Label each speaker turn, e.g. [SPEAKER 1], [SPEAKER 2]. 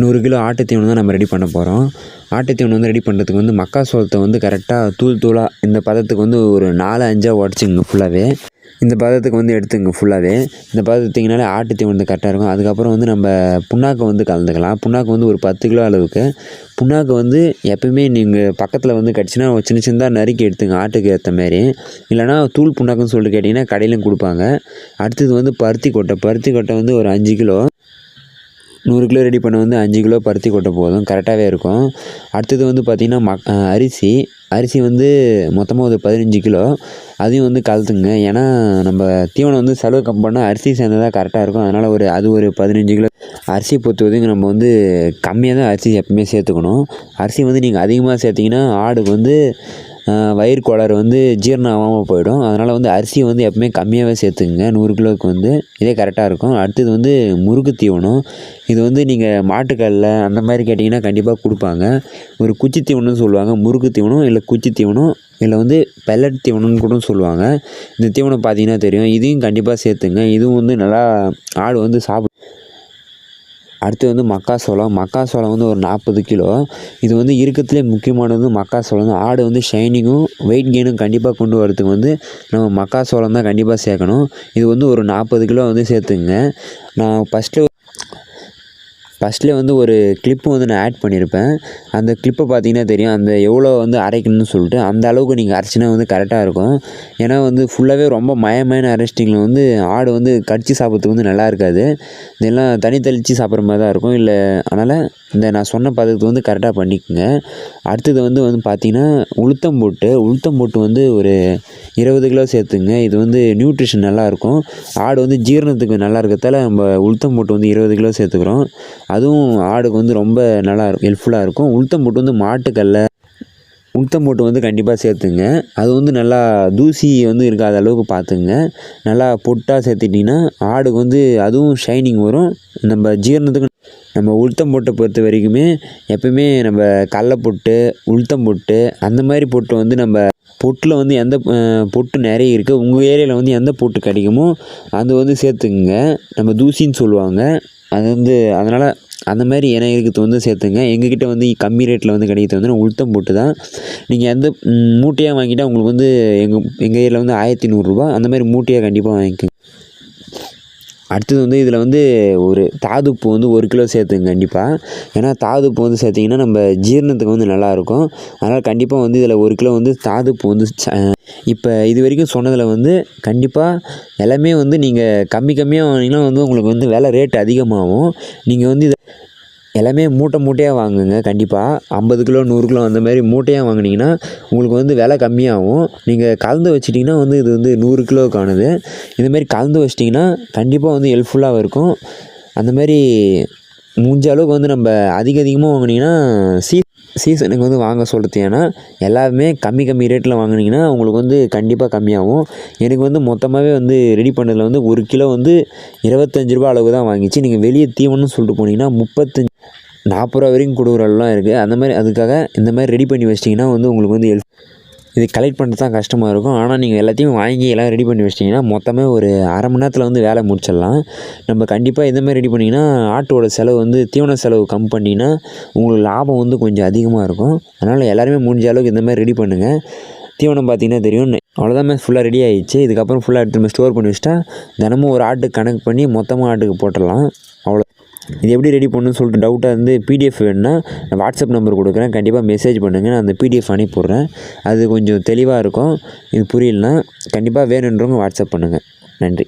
[SPEAKER 1] நூறு கிலோ ஆட்டுத்தீவனம் தான் நம்ம ரெடி பண்ண போகிறோம் ஆட்டுத்தீவனம் வந்து ரெடி பண்ணுறதுக்கு வந்து மக்காசோளத்தை வந்து கரெக்டாக தூள் தூளாக இந்த பதத்துக்கு வந்து ஒரு நாலு அஞ்சாக உடச்சிங்க ஃபுல்லாகவே இந்த பதத்துக்கு வந்து எடுத்துங்க ஃபுல்லாகவே இந்த பதத்திங்கனாலே ஆட்டு தீவனம் கரெக்டாக இருக்கும். அதுக்கப்புறம் வந்து நம்ம புண்ணாக்கு வந்து கலந்துக்கலாம். புண்ணாக்கு வந்து ஒரு பத்து கிலோ அளவுக்கு. புண்ணாக்கு வந்து எப்பயுமே நீங்கள் பக்கத்தில் வந்து கிடச்சின்னா சின்ன சின்னதாக நறுக்கி எடுத்துங்க ஆட்டுக்கு ஏற்ற மாதிரி. இல்லைனா தூள் புண்ணாக்குன்னு சொல்லிட்டு கேட்டிங்கன்னா கடையிலும் கொடுப்பாங்க. அடுத்தது வந்து பருத்தி கொட்டை. பருத்தி கொட்டை வந்து ஒரு அஞ்சு கிலோ. நூறு கிலோ ரெடி பண்ண வந்து அஞ்சு கிலோ பருத்தி கொட்டை போதும். கரெக்டாகவே இருக்கும். அடுத்தது வந்து பார்த்திங்கன்னா மக் அரிசி. அரிசி வந்து மொத்தமாக ஒரு பதினஞ்சு கிலோ. அதையும் வந்து கலத்துங்க ஏன்னா நம்ம தீவனம் வந்து செலவு கம் பண்ணால் அரிசி சேர்ந்ததாக கரெக்டாக இருக்கும். அதனால் ஒரு அது ஒரு பதினஞ்சு கிலோ. அரிசி பொறுத்தவரைக்கும் நம்ம வந்து கம்மியாக தான் அரிசி எப்பவுமே சேர்த்துக்கணும். அரிசி வந்து நீங்கள் அதிகமாக சேர்த்திங்கன்னா ஆடுக்கு வந்து வயிறு கோளாறு வந்து ஜீரணம் ஆகாமல் போயிடும். அதனால் வந்து அரிசியை வந்து எப்பவுமே கம்மியாகவே சேர்த்துக்குங்க. நூறு கிலோவுக்கு வந்து இதே கரெக்டாக இருக்கும். அடுத்தது வந்து முறுக்கு தீவனம். இது வந்து நீங்கள் மாட்டுக்கல்ல அந்த மாதிரி கேட்டிங்கன்னா கண்டிப்பாக கொடுப்பாங்க. ஒரு குச்சி தீவனம்னு சொல்லுவாங்க. முறுக்கு தீவனம் இல்லை குச்சி தீவனம் இல்லை வந்து பெல்லட் தீவனம்னு கூட சொல்லுவாங்க. இந்த தீவனம் பார்த்தீங்கன்னா தெரியும். இதையும் கண்டிப்பாக சேர்த்துங்க. இதுவும் வந்து நல்லா ஆடு வந்து சாப்பிடும். அடுத்து வந்து மக்காசோளம் மக்காசோளம் வந்து ஒரு நாற்பது கிலோ. இது வந்து இருக்கிறதுலே முக்கியமானது மக்காசோளம் தான் ஆடு வந்து ஷைனிங்கும் வெயிட் கெயினும் கண்டிப்பாக கொண்டு வரதுக்கு வந்து நம்ம மக்காசோளம் தான் கண்டிப்பாக சேர்க்கணும். இது வந்து ஒரு நாற்பது கிலோ வந்து சேர்த்துங்க நான் ஃபஸ்ட்டு ஃபஸ்ட்லேயே வந்து ஒரு கிளிப்பு வந்து நான் ஆட் பண்ணியிருப்பேன் அந்த கிளிப்பை பார்த்தீங்கன்னா தெரியும். அந்த எவ்வளோ வந்து அரைக்கணும்னு சொல்லிட்டு அந்த அளவுக்கு நீங்கள் அரைச்சினா வந்து கரெக்டாக இருக்கும். ஏன்னா வந்து ஃபுல்லாகவே ரொம்ப மயமயன்னு அரைச்சிட்டிங்களா வந்து ஆடு வந்து கடிச்சு சாப்பிட்றதுக்கு வந்து நல்லா இருக்காது. இதெல்லாம் தனி தெளித்து சாப்பிட்ற மாதிரி தான் இருக்கும். இல்லை அதனால் இந்த நான் சொன்ன பதத்துக்கு வந்து கரெக்டாக பண்ணிக்கோங்க. அடுத்தது வந்து வந்து பார்த்தீங்கன்னா உளுத்தம் போட்டு உளுத்தம் போட்டு வந்து ஒரு இருபது கிலோ சேர்த்துங்க. இது வந்து நியூட்ரிஷன் நல்லாயிருக்கும் ஆடு வந்து ஜீரணத்துக்கு நல்லா இருக்கிறதால நம்ம உளுத்தம் போட்டு வந்து இருபது கிலோ சேர்த்துக்கிறோம். அதுவும் ஆடுக்கு வந்து ரொம்ப நல்லா இருக்கும் ஹெல்ப்ஃபுல்லாக இருக்கும். உளுத்தம் போட்டு வந்து மாட்டுக்கல்ல உளுத்தம் போட்டு வந்து கண்டிப்பாக சேர்த்துங்க. அது வந்து நல்லா தூசி வந்து இருக்காத அளவுக்கு பார்த்துங்க. நல்லா பொட்டாக சேர்த்துட்டிங்கன்னா ஆடுக்கு வந்து அதுவும் ஷைனிங் வரும். நம்ம ஜீரணத்துக்கு நம்ம உளுத்தம் பொட்டை பொறுத்த வரைக்குமே எப்போயுமே நம்ம கடல பொட்டு உளுத்தம் பொட்டு அந்த மாதிரி பொட்டு வந்து நம்ம பொட்டில் வந்து எந்த பொட்டு நிறைய இருக்குது உங்கள் ஏரியாவில் வந்து எந்த பொட்டு கிடைக்குமோ அது வந்து சேர்த்துக்குங்க. நம்ம தூசின்னு சொல்லுவாங்க. அது வந்து அதனால் அந்த மாதிரி இனம் இருக்கிறது வந்து சேர்த்துங்க. எங்ககிட்ட வந்து கம்மி ரேட்டில் வந்து கிடைக்கிறது வந்து உளுத்தம் போட்டு தான் நீங்கள் எந்த மூட்டையாக வாங்கிட்டால் உங்களுக்கு வந்து எங்கள் எங்கள் ஏரியாவில் வந்து ஆயிரத்தி நூறுரூவா அந்த மாதிரி மூட்டையாக கண்டிப்பாக வாங்கிக்கோங்க. அடுத்தது வந்து இதில் வந்து ஒரு தாதுப்பு வந்து ஒரு கிலோ சேர்த்துங்க கண்டிப்பாக ஏன்னா தாதுப்பு வந்து சேர்த்திங்கன்னா நம்ம ஜீரணத்துக்கு வந்து நல்லாயிருக்கும். அதனால் கண்டிப்பாக வந்து இதில் ஒரு கிலோ வந்து தாதுப்பு வந்து இப்போ இது வரைக்கும் சொன்னதில் வந்து கண்டிப்பாக எல்லாமே வந்து நீங்கள் கம்மி கம்மியாக வாங்கினீங்கன்னா வந்து உங்களுக்கு வந்து விலை ரேட் அதிகமாகும். நீங்கள் வந்து எல்லாமே மூட்டை மூட்டையாக வாங்குங்க. கண்டிப்பாக ஐம்பது கிலோ நூறு கிலோ அந்த மாதிரி மூட்டையாக வாங்குனீங்கன்னா உங்களுக்கு வந்து விலை கம்மியாகும். நீங்கள் கலந்து வச்சிட்டிங்கன்னா வந்து இது வந்து நூறு கிலோக்கானது இந்த மாதிரி கலந்து வச்சிட்டிங்கன்னா கண்டிப்பாக வந்து ஹெல்ப்ஃபுல்லாக இருக்கும். அந்த மாதிரி முடிஞ்ச அளவுக்கு வந்து நம்ம அதிக அதிகமாக வாங்கினீங்கன்னா சீ சீசனுக்கு வந்து வாங்க சொல்கிறது ஏன்னா எல்லாமே கம்மி கம்மி ரேட்டில் வாங்கினீங்கன்னா உங்களுக்கு வந்து கண்டிப்பாக கம்மியாகும். எனக்கு வந்து மொத்தமாகவே வந்து ரெடி பண்ணதில் வந்து ஒரு கிலோ வந்து இருபத்தஞ்சி ரூபா அளவு தான் வாங்கிச்சு. நீங்கள் வெளியே தீவனம்னு சொல்லிட்டு போனீங்கன்னா முப்பத்தஞ்சு நாற்பது ரூபா வரைக்கும் கொடுக்குறலாம் இருக்குது அந்த மாதிரி அதுக்காக இந்த மாதிரி ரெடி பண்ணி வச்சிட்டிங்கன்னா வந்து உங்களுக்கு வந்து ஹெல்ப் இது கலெக்ட் பண்ணுறது தான் கஷ்டமாக இருக்கும். ஆனால் நீங்கள் எல்லாத்தையும் வாங்கி எல்லாம் ரெடி பண்ணி வச்சிட்டிங்கன்னா மொத்தமே ஒரு அரை மணி நேரத்தில் வந்து வேலை முடிச்சிடலாம். நம்ம கண்டிப்பாக இந்த மாதிரி ரெடி பண்ணிங்கன்னா ஆட்டோட செலவு வந்து தீவன செலவு கம் பண்ணிங்கன்னா உங்களுக்கு லாபம் வந்து கொஞ்சம் அதிகமாக இருக்கும். அதனால் எல்லாருமே முடிஞ்ச அளவுக்கு இந்த மாதிரி ரெடி பண்ணுங்கள் தீவனம் பார்த்தீங்கன்னா தெரியும். அவ்வளோதான் ஃபுல்லாக ரெடி ஆகிடுச்சு இதுக்கப்புறம் ஃபுல்லாக எடுத்து நம்ம ஸ்டோர் பண்ணி வச்சிட்டா தினமும் ஒரு ஆட்டுக்கு கணக்கு பண்ணி மொத்தமாக ஆட்டுக்கு போட்டுடலாம். அவ்வளோ இது எப்படி ரெடி பண்ணணும்னு சொல்லிட்டு டவுட்டாக இருந்து பிடிஎஃப் வேணும்னா நான் வாட்ஸ்அப் நம்பர் கொடுக்குறேன். கண்டிப்பாக மெசேஜ் பண்ணுங்கள் நான் அந்த பிடிஎஃப் அனுப்பிவிட்றேன் அது கொஞ்சம் தெளிவாக இருக்கும். இது புரியலனா கண்டிப்பாக வேணுன்றவங்க வாட்ஸ்அப் பண்ணுங்கள் நன்றி.